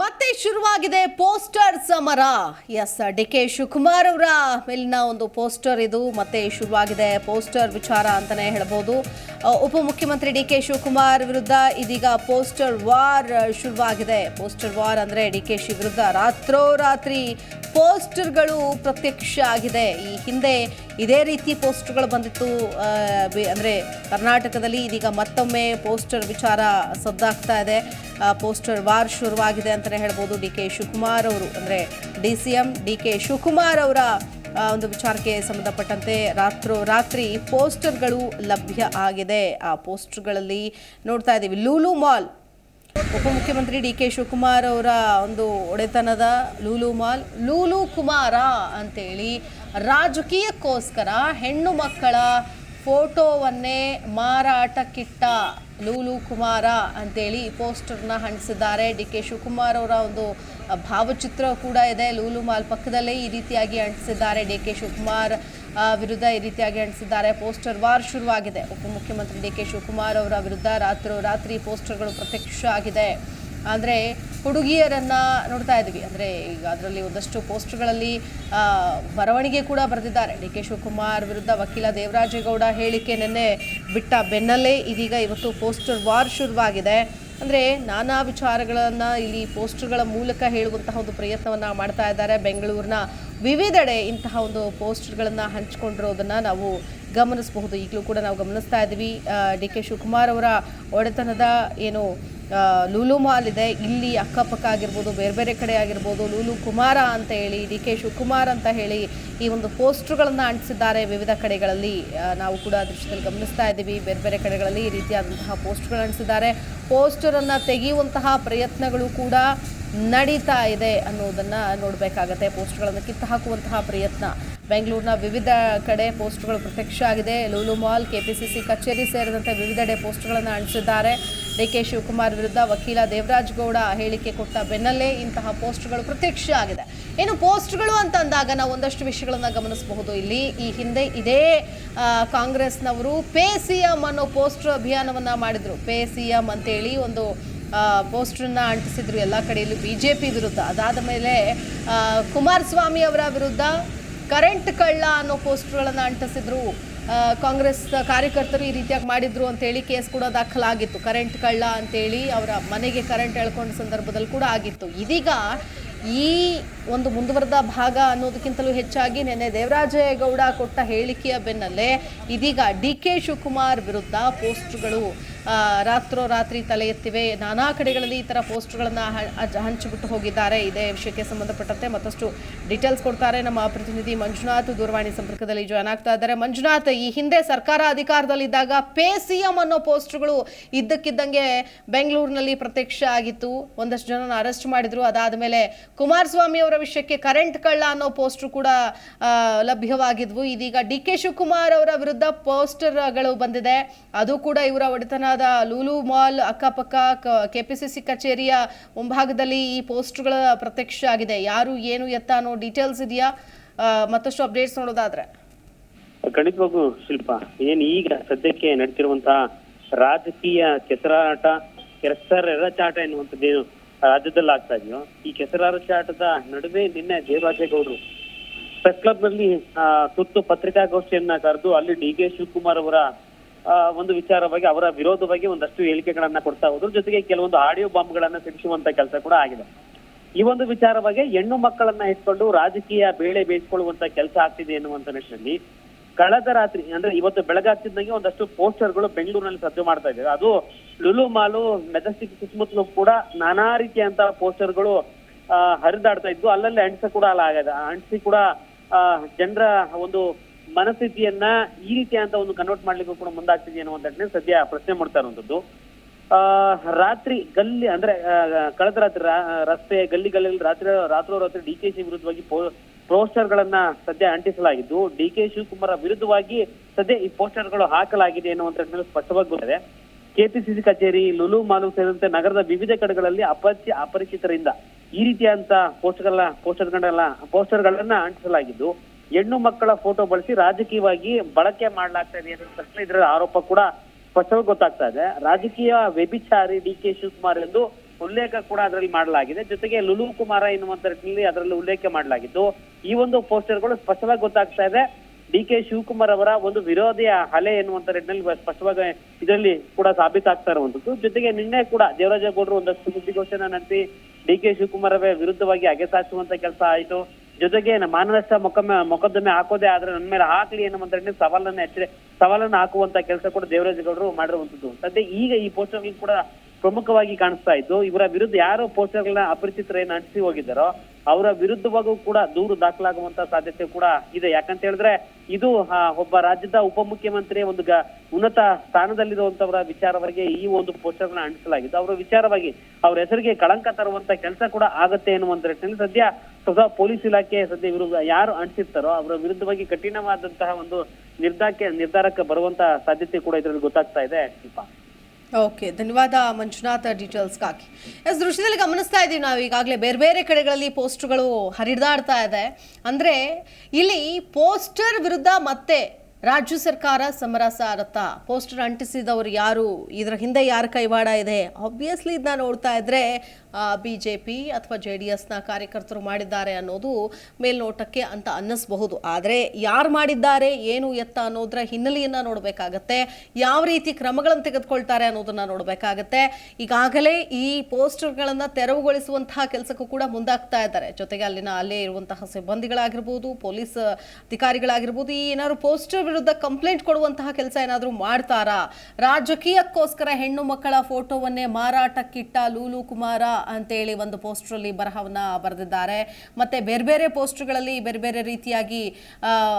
ಮತ್ತೆ ಶುರುವಾಗಿದೆ ಪೋಸ್ಟರ್ ಸಮರ. ಎಸ್ ಡಿ ಕೆ ಶಿವಕುಮಾರ್ ಅವರ ಮೇಲಿನ ಒಂದು ಪೋಸ್ಟರ್ ಇದು. ಮತ್ತೆ ಶುರುವಾಗಿದೆ ಪೋಸ್ಟರ್ ವಿಚಾರ ಅಂತಾನೆ ಹೇಳ್ಬೋದು. ಉಪಮುಖ್ಯಮಂತ್ರಿ ಡಿ ಕೆ ಶಿವಕುಮಾರ್ ವಿರುದ್ಧ ಇದೀಗ ಪೋಸ್ಟರ್ ವಾರ್ ಶುರುವಾಗಿದೆ. ಪೋಸ್ಟರ್ ವಾರ್ ಅಂದ್ರೆ ಡಿ ಕೆ ಶಿ ವಿರುದ್ಧ ರಾತ್ರೋರಾತ್ರಿ ಪೋಸ್ಟರ್ಗಳು ಪ್ರತ್ಯಕ್ಷ ಆಗಿದೆ. ಈ ಹಿಂದೆ ಇದೇ ರೀತಿ ಪೋಸ್ಟರ್ಗಳು ಬಂದಿತ್ತು. ಅಂದರೆ ಕರ್ನಾಟಕದಲ್ಲಿ ಇದೀಗ ಮತ್ತೊಮ್ಮೆ ಪೋಸ್ಟರ್ ವಿಚಾರ ಸದ್ದಾಗ್ತಾ ಇದೆ. ಪೋಸ್ಟರ್ ವಾರ್ ಶುರುವಾಗಿದೆ ಅಂತಲೇ ಹೇಳ್ಬೋದು ಡಿ ಕೆ ಶಿವಕುಮಾರ್ ಅವರು. ಅಂದರೆ D C M D K Shivakumar ಅವರ ಒಂದು ವಿಚಾರಕ್ಕೆ ಸಂಬಂಧಪಟ್ಟಂತೆ ರಾತ್ರೋ, ರಾತ್ರಿ ಪೋಸ್ಟರ್ಗಳು ಲಭ್ಯ ಆಗಿದೆ. ಆ ಪೋಸ್ಟರ್ಗಳಲ್ಲಿ ನೋಡ್ತಾ ಇದ್ದೀವಿ. ಲೂಲು ಮಾಲ್, ಉಪಮುಖ್ಯಮಂತ್ರಿ ಡಿ ಕೆ ಶಿವಕುಮಾರ್ ಅವರ ಒಂದು ಒಡೆತನದ ಲೂಲು ಮಾಲ್, ಲೂಲು ಕುಮಾರ ಅಂತೇಳಿ ರಾಜಕೀಯಕ್ಕೋಸ್ಕರ ಹೆಣ್ಣು ಮಕ್ಕಳ ಫೋಟೋವನ್ನೇ ಮಾರಾಟಕ್ಕಿಟ್ಟ ಲೂಲು ಕುಮಾರ ಅಂತೇಳಿ ಪೋಸ್ಟರ್ನ ಅಂಟಿಸಿದ್ದಾರೆ ಡಿ ಕೆ ಶಿವಕುಮಾರ್ ಅವರ ಒಂದು ಭಾವಚಿತ್ರ ಕೂಡ ಇದೆ. ಲೂಲು ಮಾಲ್ ಪಕ್ಕದಲ್ಲೇ ಈ ರೀತಿಯಾಗಿ ಅಂಟಿಸಿದ್ದಾರೆ. ಡಿ ಕೆ ಶಿವಕುಮಾರ್ ವಿರುದ್ಧ ಈ ರೀತಿಯಾಗಿ ಅಂಟಿಸಿದ್ದಾರೆ. ಪೋಸ್ಟರ್ ವಾರ್ ಶುರುವಾಗಿದೆ. ಉಪಮುಖ್ಯಮಂತ್ರಿ ಡಿ ಕೆ ಶಿವಕುಮಾರ್ ಅವರ ವಿರುದ್ಧ ರಾತ್ರೋ ರಾತ್ರಿ ಪೋಸ್ಟರ್ಗಳು ಪ್ರತ್ಯಕ್ಷ ಆಗಿದೆ. ಅಂದರೆ ಹುಡುಗಿಯರನ್ನು ನೋಡ್ತಾ ಇದ್ವಿ. ಅಂದರೆ ಈಗ ಅದರಲ್ಲಿ ಒಂದಷ್ಟು ಪೋಸ್ಟ್ಗಳಲ್ಲಿ ಬರವಣಿಗೆ ಕೂಡ ಬರೆದಿದ್ದಾರೆ. ಡಿ ಕೆ ಶಿವಕುಮಾರ್ ವಿರುದ್ಧ ವಕೀಲ ದೇವರಾಜೇಗೌಡ ಹೇಳಿಕೆ ನಿನ್ನೆ ಬಿಟ್ಟ ಬೆನ್ನಲ್ಲೇ ಇದೀಗ ಇವತ್ತು ಪೋಸ್ಟರ್ ವಾರ್ ಶುರುವಾಗಿದೆ. ಅಂದರೆ ನಾನಾ ವಿಚಾರಗಳನ್ನು ಇಲ್ಲಿ ಪೋಸ್ಟರ್ಗಳ ಮೂಲಕ ಹೇಳುವಂತಹ ಒಂದು ಪ್ರಯತ್ನವನ್ನು ಮಾಡ್ತಾ ಇದ್ದಾರೆ. ಬೆಂಗಳೂರಿನ ವಿವಿಧೆಡೆ ಇಂತಹ ಒಂದು ಪೋಸ್ಟರ್ಗಳನ್ನು ಹಂಚಿಕೊಂಡಿರೋದನ್ನು ನಾವು ಗಮನಿಸಬಹುದು. ಈಗಲೂ ಕೂಡ ನಾವು ಗಮನಿಸ್ತಾ ಇದ್ದೀವಿ. ಡಿ ಕೆ ಶಿವಕುಮಾರ್ ಅವರ ಒಡೆತನದ ಏನು ಲೂಲು ಮಾಲ್ ಇದೆ. ಇಲ್ಲಿ ಅಕ್ಕಪಕ್ಕ ಆಗಿರ್ಬೋದು, ಬೇರೆ ಬೇರೆ ಕಡೆ ಆಗಿರ್ಬೋದು, ಲೂಲು ಕುಮಾರ ಅಂತ ಹೇಳಿ, ಡಿ ಕೆ ಶಿವಕುಮಾರ್ ಅಂತ ಹೇಳಿ ಈ ಒಂದು ಪೋಸ್ಟರ್ಗಳನ್ನು ಅಂಟಿಸಿದ್ದಾರೆ ವಿವಿಧ ಕಡೆಗಳಲ್ಲಿ. ನಾವು ಕೂಡ ದೃಶ್ಯದಲ್ಲಿ ಗಮನಿಸ್ತಾ ಇದ್ದೀವಿ. ಬೇರೆ ಬೇರೆ ಕಡೆಗಳಲ್ಲಿ ಈ ರೀತಿಯಾದಂತಹ ಪೋಸ್ಟ್ಗಳು ಅಂಟಿಸಿದ್ದಾರೆ. ಪೋಸ್ಟರನ್ನು ತೆಗೆಯುವಂತಹ ಪ್ರಯತ್ನಗಳು ಕೂಡ ನಡೀತಾ ಇದೆ ಅನ್ನೋದನ್ನು ನೋಡಬೇಕಾಗತ್ತೆ. ಪೋಸ್ಟ್ಗಳನ್ನು ಕಿತ್ತು ಹಾಕುವಂತಹ ಪ್ರಯತ್ನ. ಬೆಂಗಳೂರಿನ ವಿವಿಧ ಕಡೆ ಪೋಸ್ಟ್ಗಳು ಪ್ರತ್ಯಕ್ಷ ಆಗಿದೆ. ಲೂಲು ಮಾಲ್, ಕೆಪಿಸಿಸಿ ಕಚೇರಿ ಸೇರಿದಂತೆ ವಿವಿಧೆಡೆ ಪೋಸ್ಟ್ಗಳನ್ನು ಅಂಟಿಸಿದ್ದಾರೆ. ಡಿ ಕೆ ಶಿವಕುಮಾರ್ ವಿರುದ್ಧ ವಕೀಲ ದೇವರಾಜ್ ಗೌಡ ಹೇಳಿಕೆ ಕೊಟ್ಟ ಬೆನ್ನಲ್ಲೇ ಇಂತಹ ಪೋಸ್ಟ್ಗಳು ಪ್ರತ್ಯಕ್ಷ ಆಗಿದೆ. ಏನು ಪೋಸ್ಟ್ಗಳು ಅಂತ ಅಂದಾಗ ನಾವು ಒಂದಷ್ಟು ವಿಷಯಗಳನ್ನು ಗಮನಿಸಬಹುದು. ಇಲ್ಲಿ ಈ ಹಿಂದೆ ಇದೇ ಕಾಂಗ್ರೆಸ್ನವರು ಪೇ ಸಿ ಎಂ ಅನ್ನೋ ಪೋಸ್ಟರ್ ಅಭಿಯಾನವನ್ನ ಮಾಡಿದ್ರು. ಪೇ ಸಿ ಎಂ ಅಂತೇಳಿ ಒಂದು ಪೋಸ್ಟ್ರನ್ನ ಅಂಟಿಸಿದ್ರು ಎಲ್ಲ ಕಡೆಯಲ್ಲೂ ಬಿ ಜೆ ಪಿ ವಿರುದ್ಧ. ಅದಾದ ಮೇಲೆ ಕುಮಾರಸ್ವಾಮಿ ಅವರ ವಿರುದ್ಧ ಕರೆಂಟ್ ಕಳ್ಳ ಅನ್ನೋ ಪೋಸ್ಟರ್ಗಳನ್ನು ಅಂಟಿಸಿದ್ರು. ಕಾಂಗ್ರೆಸ್ ಕಾರ್ಯಕರ್ತರು ಈ ರೀತಿಯಾಗಿ ಮಾಡಿದ್ರು ಅಂತೇಳಿ ಕೇಸ್ ಕೂಡ ದಾಖಲಾಗಿತ್ತು. ಕರೆಂಟ್ ಕಳ್ಳ ಅಂತೇಳಿ ಅವರ ಮನೆಗೆ ಕರೆಂಟ್ ಎಳ್ಕೊಂಡ ಸಂದರ್ಭದಲ್ಲಿ ಕೂಡ ಆಗಿತ್ತು. ಇದೀಗ ಈ ಒಂದು ಮುಂದುವರೆದ ಭಾಗ ಅನ್ನೋದಕ್ಕಿಂತಲೂ ಹೆಚ್ಚಾಗಿ ನಿನ್ನೆ ದೇವರಾಜೇಗೌಡ ಕೊಟ್ಟ ಹೇಳಿಕೆಯ ಬೆನ್ನಲ್ಲೇ ಇದೀಗ ಡಿ ಕೆ ಶಿವಕುಮಾರ್ ವಿರುದ್ಧ ಪೋಸ್ಟ್ಗಳು ರಾತ್ರೋರಾತ್ರಿ ತಲೆ ಎತ್ತಿವೆ. ನಾನಾ ಕಡೆಗಳಲ್ಲಿ ಈ ಥರ ಪೋಸ್ಟ್ಗಳನ್ನು ಹಂಚಿಬಿಟ್ಟು ಹೋಗಿದ್ದಾರೆ. ಇದೇ ವಿಷಯಕ್ಕೆ ಸಂಬಂಧಪಟ್ಟಂತೆ ಮತ್ತಷ್ಟು ಡೀಟೇಲ್ಸ್ ಕೊಡ್ತಾರೆ ನಮ್ಮ ಪ್ರತಿನಿಧಿ ಮಂಜುನಾಥ್. ದೂರವಾಣಿ ಸಂಪರ್ಕದಲ್ಲಿ ಜಾಯ್ನ್ ಆಗ್ತಾ ಇದ್ದಾರೆ. ಮಂಜುನಾಥ್, ಈ ಹಿಂದೆ ಸರ್ಕಾರ ಅಧಿಕಾರದಲ್ಲಿದ್ದಾಗ ಪೇ ಸಿ ಎಂ ಅನ್ನೋ ಪೋಸ್ಟ್ಗಳು ಇದ್ದಕ್ಕಿದ್ದಂಗೆ ಬೆಂಗಳೂರಿನಲ್ಲಿ ಪ್ರತ್ಯಕ್ಷ ಆಗಿತ್ತು. ಒಂದಷ್ಟು ಜನನ ಅರೆಸ್ಟ್ ಮಾಡಿದ್ರು. ಅದಾದ ಮೇಲೆ ಕುಮಾರಸ್ವಾಮಿ ಅವರ ವಿಷಯಕ್ಕೆ ಕರೆಂಟ್ ಕಳ್ಳ ಅನ್ನೋ ಪೋಸ್ಟ್ರು ಕೂಡ ಲಭ್ಯವಾಗಿದ್ವು. ಇದೀಗ ಡಿ ಕೆ ಶಿವಕುಮಾರ್ ಅವರ ವಿರುದ್ಧ ಪೋಸ್ಟರ್ಗಳು ಬಂದಿದೆ. ಅದು ಕೂಡ ಇವರ ಒಡೆತನದ ಲೂಲು ಮಾಲ್ ಅಕ್ಕಪಕ್ಕ ಕೆಪಿಸಿಸಿ ಕಚೇರಿಯ ಮುಂಭಾಗದಲ್ಲಿ ಈ ಪೋಸ್ಟ್ಗಳ ಪ್ರತ್ಯಕ್ಷ ಆಗಿದೆ. ಯಾರು, ಏನು, ಎತ್ತ ಅನ್ನೋ ಡೀಟೇಲ್ಸ್ ಇದೆಯಾ? ಮತ್ತಷ್ಟು ಅಪ್ಡೇಟ್ಸ್ ನೋಡೋದಾದ್ರೆ. ಖಂಡಿತವಾಗೂ ಶಿಲ್ಪ, ಏನು ಈಗ ಸದ್ಯಕ್ಕೆ ನಡೀತಿರುವಂತಹ ರಾಜಕೀಯ ಕೆಸರಾಟ ಕೆಸರಚಾಟ ಎನ್ನುವಂಥದ್ದೇನು ರಾಜ್ಯದಲ್ಲಿ ಆಗ್ತಾ ಇದೆಯೋ, ಈ ಕೆಸರಾರಚಾಟದ ನಡುವೆ ನಿನ್ನೆ ದೇವರಾಜೇಗೌಡರು ಪ್ರೆಸ್ ಕ್ಲಬ್ನಲ್ಲಿ ತುರ್ತು ಪತ್ರಿಕಾಗೋಷ್ಠಿಯನ್ನ ಕರೆದು ಅಲ್ಲಿ ಡಿ ಕೆ ಶಿವಕುಮಾರ್ ಅವರ ಒಂದು ವಿಚಾರವಾಗಿ ಅವರ ವಿರೋಧವಾಗಿ ಒಂದಷ್ಟು ಹೇಳಿಕೆಗಳನ್ನ ಕೊಡ್ತಾ ಹೋದ್ರು. ಜೊತೆಗೆ ಕೆಲವೊಂದು ಆಡಿಯೋ ಬಾಂಬ್ ಗಳನ್ನ ಸಿಡಿಸುವಂತ ಕೆಲಸ ಕೂಡ ಆಗಿದೆ. ಈ ಒಂದು ವಿಚಾರವಾಗಿ ಹೆಣ್ಣು ಮಕ್ಕಳನ್ನ ಇಟ್ಕೊಂಡು ರಾಜಕೀಯ ಬೇಳೆ ಬೇಯಿಸಿಕೊಳ್ಳುವಂತ ಕೆಲಸ ಆಗ್ತಿದೆ ಎನ್ನುವಂತ ನಿಟ್ಟಿನಲ್ಲಿ ಕಳೆದ ರಾತ್ರಿ, ಅಂದ್ರೆ ಇವತ್ತು ಬೆಳಗಾಗ್ತಿದ್ದಂಗೆ ಒಂದಷ್ಟು ಪೋಸ್ಟರ್ಗಳು ಬೆಂಗಳೂರಿನಲ್ಲಿ ಸದ್ದು ಮಾಡ್ತಾ ಇದ್ದಾರೆ ಅದು ಲುಲು ಮಾಲು, ಮೆಜೆಸ್ಟಿಕ್ ಸುತ್ತಮುತ್ತಲೂ ಕೂಡ ನಾನಾ ರೀತಿಯಂತ ಪೋಸ್ಟರ್ಗಳು ಹರಿದಾಡ್ತಾ ಇದ್ವು ಅಲ್ಲಲ್ಲಿ ಅಂಟಿಸ ಕೂಡ ಅಲ್ಲ ಆಗಿದೆ ಅಂಟಿಸಿ ಕೂಡ ಜನರ ಒಂದು ಮನಸ್ಥಿತಿಯನ್ನ ಈ ರೀತಿಯಂತ ಒಂದು ಕನ್ವರ್ಟ್ ಮಾಡ್ಲಿಕ್ಕೂ ಕೂಡ ಮುಂದಾಗ್ತಿದೆ ಅನ್ನುವಂಥದ್ದನ್ನೇ ಸದ್ಯ ಪ್ರಶ್ನೆ ಮಾಡ್ತಾ ಇರುವಂತದ್ದು ಆ, ರಾತ್ರಿ ಗಲ್ಲಿ ಅಂದ್ರೆ ಕಳೆದ ರಾತ್ರಿ ರಸ್ತೆ ಗಲ್ಲಿ ಗಲ್ಲಿ ರಾತ್ರಿ ರಾತ್ರೋರಾತ್ರಿ ಡಿ ಕೆ ಸಿ ವಿರುದ್ಧವಾಗಿ ಪೋಸ್ಟರ್ ಗಳನ್ನ ಸದ್ಯ ಅಂಟಿಸಲಾಗಿದ್ದು, ಡಿ ಕೆ ಶಿವಕುಮಾರ್ ವಿರುದ್ಧವಾಗಿ ಸದ್ಯ ಈ ಪೋಸ್ಟರ್ಗಳು ಹಾಕಲಾಗಿದೆ ನಿಟ್ಟಿನಲ್ಲಿ ಸ್ಪಷ್ಟವಾಗಿ ಗೊತ್ತಿದೆ ಕೆಪಿಸಿಸಿ ಕಚೇರಿ, ಲುಲು ಮಾಲು ಸೇರಿದಂತೆ ನಗರದ ವಿವಿಧ ಕಡೆಗಳಲ್ಲಿ ಅಪರಿಚಿ, ಅಪರಿಚಿತರಿಂದ ಈ ರೀತಿಯಂತ ಪೋಸ್ಟರ್ಗಳ ಪೋಸ್ಟರ್ಗಳನ್ನ ಪೋಸ್ಟರ್ಗಳನ್ನ ಅಂಟಿಸಲಾಗಿದ್ದು ಹೆಣ್ಣು ಮಕ್ಕಳ ಫೋಟೋ ಬಳಸಿ ರಾಜಕೀಯವಾಗಿ ಬಳಕೆ ಮಾಡಲಾಗ್ತಾ ಇದೆ ಅನ್ನೋ ಇದರ ಆರೋಪ ಕೂಡ ಸ್ಪಷ್ಟವಾಗಿ ಗೊತ್ತಾಗ್ತಾ ಇದೆ. ರಾಜಕೀಯ ವ್ಯಭಿಚಾರಿ ಡಿ ಕೆ ಶಿವಕುಮಾರ್ ಎಂದು ಉಲ್ಲೇಖ ಕೂಡ ಅದರಲ್ಲಿ ಮಾಡಲಾಗಿದೆ. ಜೊತೆಗೆ ಲುಲು ಕುಮಾರ ಎನ್ನುವಂತ ನಿಟ್ಟಿನಲ್ಲಿ ಅದರಲ್ಲಿ ಉಲ್ಲೇಖ ಮಾಡಲಾಗಿದ್ದು, ಈ ಒಂದು ಪೋಸ್ಟರ್ಗಳು ಸ್ಪಷ್ಟವಾಗಿ ಗೊತ್ತಾಗ್ತಾ ಇದೆ. ಡಿ ಕೆ ಶಿವಕುಮಾರ್ ಅವರ ಒಂದು ವಿರೋಧಿಯ ಹಲೆ ಎನ್ನುವಂತ ನಿಟ್ಟಿನಲ್ಲಿ ಸ್ಪಷ್ಟವಾಗಿ ಇದರಲ್ಲಿ ಕೂಡ ಸಾಬೀತಾಗ್ತಾ ಇರುವಂತದ್ದು ಜೊತೆಗೆ ನಿನ್ನೆ ಕೂಡ ದೇವರಾಜೇಗೌಡರು ಒಂದಷ್ಟು ಸುದ್ದಿಗೋಷ್ಠಿಯನ್ನ ನಡೆಸಿ ಡಿ ಕೆ ಶಿವಕುಮಾರ್ ಅವರ ವಿರುದ್ಧವಾಗಿ ಅಗೆಸಾಚುವಂತ ಕೆಲಸ ಆಯಿತು. ಜೊತೆಗೆ ಮಾನವಸ್ಥ ಮಾನನಷ್ಟ ಮೊಕದ್ದಮೆ ಹಾಕೋದೇ ಆದ್ರೆ ನನ್ನ ಮೇಲೆ ಹಾಕ್ಲಿ ಏನಂತ ಸವಾಲನ್ನ ಎಚ್ಚರಿ, ಸವಾಲನ್ನ ಹಾಕುವಂತ ಕೆಲಸ ಕೂಡ ದೇವರಾಜೇಗೌಡರು ಮಾಡಿರುವಂತದ್ದು. ಸದ್ಯ ಈಗ ಈ ಪೋಸ್ಟರ್ ಕೂಡ ಪ್ರಮುಖವಾಗಿ ಕಾಣಿಸ್ತಾ ಇತ್ತು ಇವರ ವಿರುದ್ಧ ಯಾರು ಪೋಸ್ಟರ್ಗಳನ್ನ ಅಪರಿಚಿತರೇನು ಅಂಟಿಸಿ ಹೋಗಿದ್ದಾರೋ, ಅವರ ವಿರುದ್ಧವಾಗೂ ಕೂಡ ದೂರು ದಾಖಲಾಗುವಂತ ಸಾಧ್ಯತೆ ಕೂಡ ಇದೆ. ಯಾಕಂತ ಹೇಳಿದ್ರೆ, ಇದು ಒಬ್ಬ ರಾಜ್ಯದ ಉಪಮುಖ್ಯಮಂತ್ರಿ ಒಂದು ಉನ್ನತ ಸ್ಥಾನದಲ್ಲಿರುವಂತವರ ವಿಚಾರವಾಗಿ ಈ ಒಂದು ಪೋಸ್ಟರ್ಗಳನ್ನ ಅಂಟಿಸಲಾಗಿದ್ದು, ಅವರ ವಿಚಾರವಾಗಿ ಅವ್ರ ಹೆಸರಿಗೆ ಕಳಂಕ ತರುವಂತ ಕೆಲಸ ಕೂಡ ಆಗತ್ತೆ ಎನ್ನುವಂತ ನಿಟ್ಟಿನಲ್ಲಿ ಸದ್ಯ ಸ್ವತಃ ಪೊಲೀಸ್ ಇಲಾಖೆ ಸದ್ಯ ವಿರುದ್ಧ ಯಾರು ಅಂಟಿಸಿರ್ತಾರೋ, ಅವರ ವಿರುದ್ಧವಾಗಿ ಕಠಿಣವಾದಂತಹ ಒಂದು ನಿರ್ಧಾರಕ್ಕೆ ನಿರ್ಧಾರಕ್ಕೆ ಬರುವಂತ ಸಾಧ್ಯತೆ ಕೂಡ ಇದರಲ್ಲಿ ಗೊತ್ತಾಗ್ತಾ ಇದೆ. ಶಿಲ್ಪಾ ಓಕೆ ಧನ್ಯವಾದ ಮಂಜುನಾಥ ಡೀಟೇಲ್ಸ್ಗಾಗಿ ಎಸ್ ದೃಶ್ಯದಲ್ಲಿ ಗಮನಿಸ್ತಾ ಇದ್ದೀವಿ ನಾವು. ಈಗಾಗಲೇ ಬೇರೆ ಬೇರೆ ಕಡೆಗಳಲ್ಲಿ ಪೋಸ್ಟ್ಗಳು ಹರಿದಾಡ್ತಾ ಇದೆ. ಅಂದರೆ ಇಲ್ಲಿ ಪೋಸ್ಟರ್ ವಿರುದ್ಧ ಮತ್ತೆ ರಾಜ್ಯ ಸರ್ಕಾರ ಸಮರ ಸಾರತ್ತ ಪೋಸ್ಟರ್ ಅಂಟಿಸಿದವರು ಯಾರು? ಇದರ ಹಿಂದೆ ಯಾರ ಕೈವಾಡ ಇದೆ? ಆಬ್ವಿಯಸ್ಲಿ ಇದನ್ನ ನೋಡ್ತಾ ಇದ್ರೆ ಬಿ ಜೆ ಪಿ ಅಥವಾ ಜೆ ಡಿ ಎಸ್ನ ಕಾರ್ಯಕರ್ತರು ಮಾಡಿದ್ದಾರೆ ಅನ್ನೋದು ಮೇಲ್ನೋಟಕ್ಕೆ ಅಂತ ಅನ್ನಿಸಬಹುದು. ಆದರೆ ಯಾರು ಮಾಡಿದ್ದಾರೆ, ಏನು ಎತ್ತ ಅನ್ನೋದ್ರ ಹಿನ್ನೆಲೆಯನ್ನು ನೋಡಬೇಕಾಗತ್ತೆ. ಯಾವ ರೀತಿ ಕ್ರಮಗಳನ್ನು ತೆಗೆದುಕೊಳ್ತಾರೆ ಅನ್ನೋದನ್ನು ನೋಡಬೇಕಾಗತ್ತೆ. ಈಗಾಗಲೇ ಈ ಪೋಸ್ಟರ್ಗಳನ್ನು ತೆರವುಗೊಳಿಸುವಂತಹ ಕೆಲಸಕ್ಕೂ ಕೂಡ ಮುಂದಾಗ್ತಾ ಇದ್ದಾರೆ. ಜೊತೆಗೆ ಅಲ್ಲಿನ ಅಲ್ಲೇ ಇರುವಂತಹ ಸಿಬ್ಬಂದಿಗಳಾಗಿರ್ಬೋದು, ಪೊಲೀಸ್ ಅಧಿಕಾರಿಗಳಾಗಿರ್ಬೋದು, ಈ ಏನಾದ್ರು ಪೋಸ್ಟರ್ ವಿರುದ್ಧ ಕಂಪ್ಲೇಂಟ್ ಕೊಡುವಂತಹ ಕೆಲಸ ಏನಾದರೂ ಮಾಡ್ತಾರಾ? ರಾಜಕೀಯಕ್ಕೋಸ್ಕರ ಹೆಣ್ಣು ಮಕ್ಕಳ ಫೋಟೋವನ್ನೇ ಮಾರಾಟಕ್ಕಿಟ್ಟ ಲೂಲು ಕುಮಾರ ಅಂತೇಳಿ ಒಂದು ಪೋಸ್ಟ್ರಲ್ಲಿ ಬರಹವನ್ನ ಬರೆದಿದ್ದಾರೆ. ಮತ್ತೆ ಬೇರೆ ಬೇರೆ ಪೋಸ್ಟ್ಗಳಲ್ಲಿ ಬೇರೆ ಬೇರೆ ರೀತಿಯಾಗಿ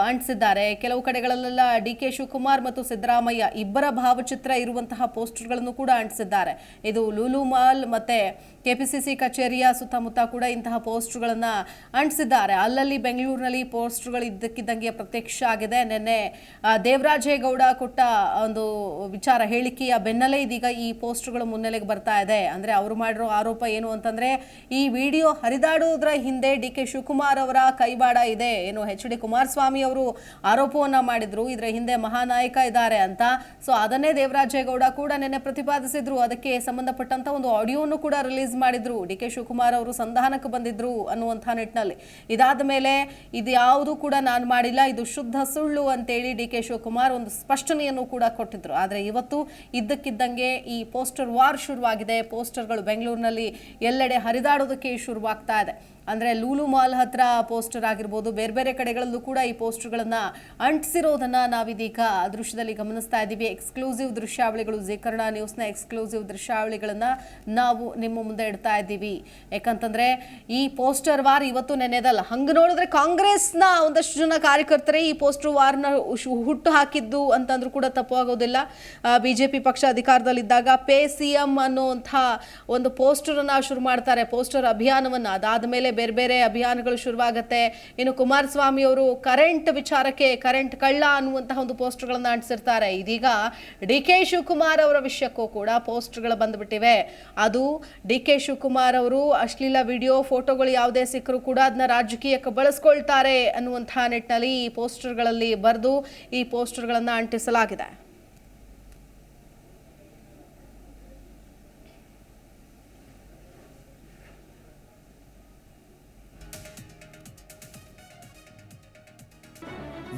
ಅಂಟಿಸಿದ್ದಾರೆ. ಕೆಲವು ಕಡೆಗಳಲ್ಲೆಲ್ಲ ಡಿ ಕೆ ಶಿವಕುಮಾರ್ ಮತ್ತು ಸಿದ್ದರಾಮಯ್ಯ ಇಬ್ಬರ ಭಾವಚಿತ್ರ ಇರುವಂತಹ ಪೋಸ್ಟರ್ಗಳನ್ನು ಕೂಡ ಅಂಟಿಸಿದ್ದಾರೆ. ಇದು ಲೂಲು ಮಾಲ್ ಮತ್ತೆ ಸಿ ಕಚೇರಿಯ ಸುತ್ತಮುತ್ತ ಕೂಡ ಇಂತಹ ಪೋಸ್ಟ್ಗಳನ್ನು ಅಂಟಿಸಿದ್ದಾರೆ. ಅಲ್ಲಲ್ಲಿ ಬೆಂಗಳೂರಿನಲ್ಲಿ ಪೋಸ್ಟ್ಗಳು ಇದ್ದಕ್ಕಿದ್ದಂಗೆ ಪ್ರತ್ಯಕ್ಷ ಆಗಿದೆ. ನಿನ್ನೆ ದೇವರಾಜೇಗೌಡ ಕೊಟ್ಟ ಒಂದು ವಿಚಾರ ಹೇಳಿಕೆಯ ಬೆನ್ನಲ್ಲೇ ಇದೀಗ ಈ ಪೋಸ್ಟ್ಗಳು ಮುನ್ನೆಲೆಗೆ ಬರ್ತಾ ಇದೆ. ಅಂದ್ರೆ ಅವರು ಮಾಡಿರೋ ಆರೋಪ ಏನು ಅಂತಂದ್ರೆ, ಈ ವಿಡಿಯೋ ಹರಿದಾಡುವುದರ ಹಿಂದೆ ಡಿ ಕೆ ಶಿವಕುಮಾರ್ ಅವರ ಕೈವಾಡ ಇದೆ ಏನು ಎಚ್ ಡಿ ಕುಮಾರಸ್ವಾಮಿ ಅವರು ಆರೋಪವನ್ನ ಮಾಡಿದ್ರು. ಇದರ ಹಿಂದೆ ಮಹಾನಾಯಕ ಇದ್ದಾರೆ ಅಂತ. ಸೊ ಅದನ್ನೇ ದೇವರಾಜೇಗೌಡ ಕೂಡ ನಿನ್ನೆ ಪ್ರತಿಪಾದಿಸಿದ್ರು. ಅದಕ್ಕೆ ಸಂಬಂಧಪಟ್ಟಂತ ಒಂದು ಆಡಿಯೋನು ಕೂಡ ರಿಲೀಸ್ ಮಾಡಿದ್ರು. ಡಿ ಕೆ ಶಿವಕುಮಾರ್ ಅವರು ಸಂಧಾನಕ್ಕೆ ಬಂದಿದ್ರು ಅನ್ನುವಂಥ ನಿಟ್ಟಿನಲ್ಲಿ. ಇದಾದ ಮೇಲೆ ಇದು ಯಾವುದು ಕೂಡ ನಾನು ಮಾಡಿಲ್ಲ, ಇದು ಶುದ್ಧ ಸುಳ್ಳು ಅಂತೇಳಿ ಡಿ ಕೆ ಶಿವಕುಮಾರ್ ಒಂದು ಸ್ಪಷ್ಟನೆಯನ್ನು ಕೂಡ ಕೊಟ್ಟಿದ್ರು. ಆದರೆ ಇವತ್ತು ಇದ್ದಕ್ಕಿದ್ದಂಗೆ ಈ ಪೋಸ್ಟರ್ ವಾರ್ ಶುರುವಾಗಿದೆ. ಪೋಸ್ಟರ್ಗಳು ಬೆಂಗಳೂರಿನಲ್ಲಿ ಎಲ್ಲೆಡೆ ಹರಿದಾಡೋದಕ್ಕೆ ಶುರುವಾಗ್ತಾ ಇದೆ. ಅಂದರೆ ಲೂಲು ಮಾಲ್ ಹತ್ರ ಪೋಸ್ಟರ್ ಆಗಿರ್ಬೋದು, ಬೇರೆ ಬೇರೆ ಕಡೆಗಳಲ್ಲೂ ಕೂಡ ಈ ಪೋಸ್ಟರ್ಗಳನ್ನು ಅಂಟಿಸಿರೋದನ್ನ ನಾವಿದೀಗ ದೃಶ್ಯದಲ್ಲಿ ಗಮನಿಸ್ತಾ ಇದ್ದೀವಿ ಎಕ್ಸ್ಕ್ಲೂಸಿವ್ ದೃಶ್ಯಾವಳಿಗಳು ಜಿ ಕನ್ನಡ ನ್ಯೂಸ್ನ ಎಕ್ಸ್ಕ್ಲೂಸಿವ್ ದೃಶ್ಯಾವಳಿಗಳನ್ನು ನಾವು ನಿಮ್ಮ ಮುಂದೆ ಇಡ್ತಾ ಇದ್ದೀವಿ ಯಾಕಂತಂದ್ರೆ ಈ ಪೋಸ್ಟರ್ ವಾರ್ ಇವತ್ತು ನೆನೆದಲ್ಲ ಹಂಗೆ ನೋಡಿದ್ರೆ ಕಾಂಗ್ರೆಸ್ನ ಒಂದಷ್ಟು ಜನ ಕಾರ್ಯಕರ್ತರೇ ಈ ಪೋಸ್ಟರ್ ವಾರ್ನ ಹುಟ್ಟು ಹಾಕಿದ್ದು ಅಂತಂದ್ರೂ ಕೂಡ ತಪ್ಪಾಗೋದಿಲ್ಲ ಬಿಜೆಪಿ ಪಕ್ಷ ಅಧಿಕಾರದಲ್ಲಿದ್ದಾಗ ಪೇ ಸಿ ಎಂ ಅನ್ನುವಂಥ ಒಂದು ಪೋಸ್ಟರ್ ಅನ್ನ ಶುರು ಮಾಡ್ತಾರೆ. ಪೋಸ್ಟರ್ ಅಭಿಯಾನವನ್ನ. ಅದಾದ ಮೇಲೆ ಬೇರೆ ಬೇರೆ ಅಭಿಯಾನಗಳು ಶುರುವಾಗುತ್ತೆ. ಇನ್ನು ಕುಮಾರಸ್ವಾಮಿ ಅವರು ಕರೆಂಟ್ ವಿಚಾರಕ್ಕೆ ಕರೆಂಟ್ ಕಳ್ಳ ಅನ್ನುವಂತಹ ಒಂದು ಪೋಸ್ಟರ್ಗಳನ್ನ ಅಂಟಿಸಿರ್ತಾರೆ. ಇದೀಗ ಡಿ ಕೆ ಶಿವಕುಮಾರ್ ಅವರ ವಿಷಯಕ್ಕೂ ಕೂಡ ಪೋಸ್ಟರ್ಗಳು ಬಂದ್ಬಿಟ್ಟಿವೆ. ಅದು ಡಿ ಕೆ ಶಿವಕುಮಾರ್ ಅವರು ಅಶ್ಲೀಲ ವಿಡಿಯೋ, ಫೋಟೋಗಳು ಯಾವುದೇ ಸಿಕ್ಕರೂ ಕೂಡ ಅದನ್ನ ರಾಜಕೀಯಕ್ಕೆ ಬಳಸ್ಕೊಳ್ತಾರೆ ಅನ್ನುವಂತಹ ನಿಟ್ಟಿನಲ್ಲಿ ಈ ಪೋಸ್ಟರ್ಗಳಲ್ಲಿ ಬರೆದು ಈ ಪೋಸ್ಟರ್ಗಳನ್ನು ಅಂಟಿಸಲಾಗಿದೆ.